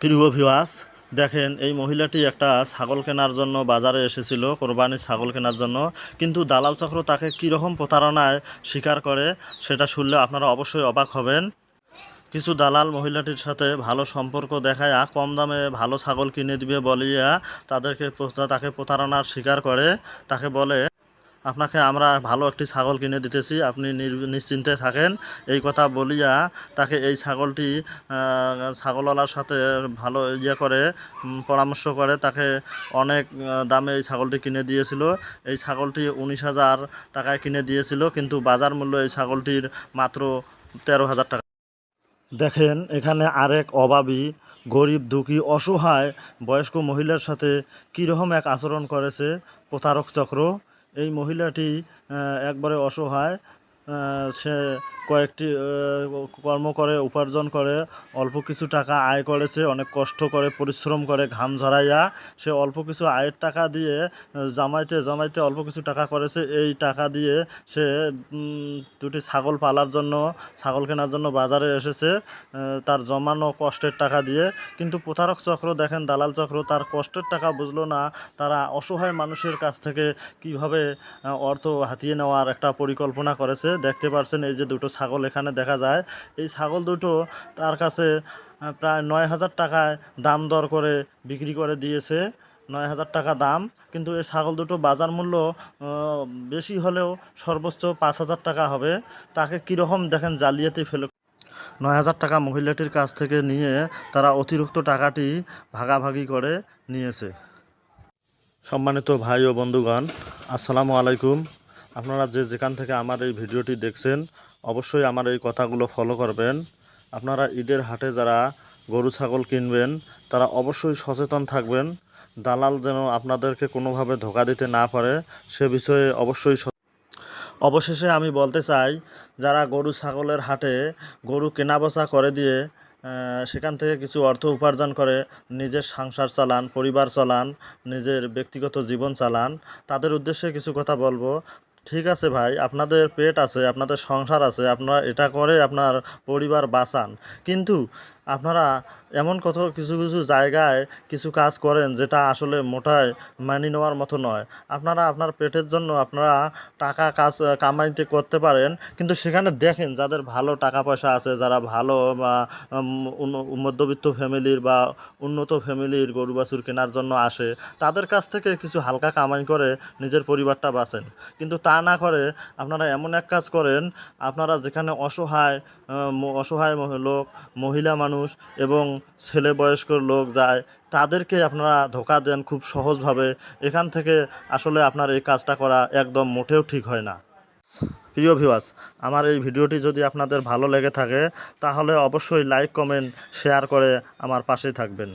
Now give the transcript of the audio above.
প্রিয় ভিওয়াস দেখেন, এই মহিলাটি একটা ছাগল কেনার জন্য বাজারে এসেছিল, কোরবানির ছাগল কেনার জন্য। কিন্তু দালাল চক্র তাকে কীরকম প্রতারণায় স্বীকার করে, সেটা শুনলে আপনারা অবশ্যই অবাক হবেন। কিছু দালাল মহিলাটির সাথে ভালো সম্পর্ক দেখায় কম দামে ভালো ছাগল কিনে দিবে বলিয়া তাদেরকে তাকে প্রতারণার স্বীকার করে। তাকে বলে, আপনাকে আমরা ভালো একটি ছাগল কিনে দিতেছি, আপনি নিশ্চিন্তে থাকেন। এই কথা বলিয়া তাকে এই ছাগলটি ছাগলওয়ালার সাথে ভালো ইয়ে করে পরামর্শ করে তাকে অনেক দামে এই ছাগলটি কিনে দিয়েছিল। এই ছাগলটি উনিশ হাজার টাকায় কিনে দিয়েছিল, কিন্তু বাজার মূল্য এই ছাগলটির মাত্র তেরো হাজার টাকা। দেখেন, এখানে আরেক অভাবী গরিব, দুঃখী, অসহায়, বয়স্ক মহিলার সাথে কীরকম এক আচরণ করেছে প্রতারক চক্র। এই মহিলাটি একবারে অসহায় সে কয়েকটি কর্ম করে, উপার্জন করে, অল্প কিছু টাকা আয় করেছে অনেক কষ্ট করে, পরিশ্রম করে, ঘাম ঝরাইয়া সে অল্প কিছু আয়ের টাকা দিয়ে জামাইতে, জমাইতে অল্প কিছু টাকা করেছে এই টাকা দিয়ে সে দুটি ছাগল পালার জন্য, ছাগল কেনার জন্য বাজারে এসেছে তার জমানো কষ্টের টাকা দিয়ে। কিন্তু প্রতারক চক্র, দেখেন দালাল চক্র, তার কষ্টের টাকা বুঝলো না, তারা অসহায় মানুষের কাছ থেকে কীভাবে অর্থ হাতিয়ে নেওয়ার একটা পরিকল্পনা করেছে। দেখতে পারছেন এই যে দুটো ছাগল এখানে দেখা যায়। এই ছাগল দুটো তার কাছে প্রায় নয় হাজার টাকায় দাম দর করে বিক্রি করে দিয়েছে, নয় হাজার টাকা দাম। কিন্তু এই ছাগল দুটো বাজার মূল্য বেশি হলেও সর্বোচ্চ পাঁচ হাজার টাকা হবে। তাকে কীরকম দেখেন জালিয়াতি ফেলে নয় হাজার টাকা মহিলাটির কাছ থেকে নিয়ে তারা অতিরিক্ত টাকাটি ভাগাভাগি করে নিয়েছে। সম্মানিত ভাই ও বন্ধুগণ, আসসালামু আলাইকুম। আপনারা যে যেখান থেকে আমার এই ভিডিওটি দেখছেন, অবশ্যই আমার এই কথাগুলো ফলো করবেন। আপনারা ঈদের হাটে যারা গরু, ছাগল কিনবেন, তারা অবশ্যই সচেতন থাকবেন। দালাল যেন আপনাদেরকে কোনোভাবে ধোকা দিতে না পারে, সে বিষয়ে অবশ্যই অবশেষে আমি বলতে চাই, যারা গরু, ছাগলের হাটে গরু কেনাবেচা করে দিয়ে সেখান থেকে কিছু অর্থ উপার্জন করে, নিজের সংসার চালান, পরিবার চালান, নিজের ব্যক্তিগত জীবন চালান, তাদের উদ্দেশ্যে কিছু কথা বলব। ঠিক আছে ভাই, আপনাদের পেট আছে, আপনাদের সংসার আছে, আপনারা এটা করে আপনার পরিবার বাঁচান। কিন্তু আপনারা এমন কত কিছু কিছু জায়গায় কিছু কাজ করেন যেটা আসলে মোটায় মানি নেওয়ার মতো নয়। আপনারা আপনার পেটের জন্য আপনারা টাকা কাজ কামাইতে করতে পারেন, কিন্তু সেখানে দেখেন যাদের ভালো টাকা পয়সা আছে, যারা ভালো, বা মধ্যবিত্ত ফ্যামিলির বা উন্নত ফ্যামিলির গরু বাছুর কেনার জন্য আসে, তাদের কাছ থেকে কিছু হালকা কামাই করে নিজের পরিবারটা বাঁচেন। কিন্তু তা না করে আপনারা এমন এক কাজ করেন, আপনারা যেখানে অসহায় অসহায় লোক, মহিলা মানুষ এবং ছেলে বয়স্ক লোক যায়, তাদেরকে আপনারা ধোকা দেন খুব সহজভাবে। এখান থেকে আসলে আপনার এই কাজটা করা একদম মোটেও ঠিক হয় না। প্রিয় ভিউয়ার্স আমার এই ভিডিওটি যদি আপনাদের ভালো লেগে থাকে, তাহলে অবশ্যই লাইক কমেন্ট শেয়ার করে আমার পাশে থাকবেন।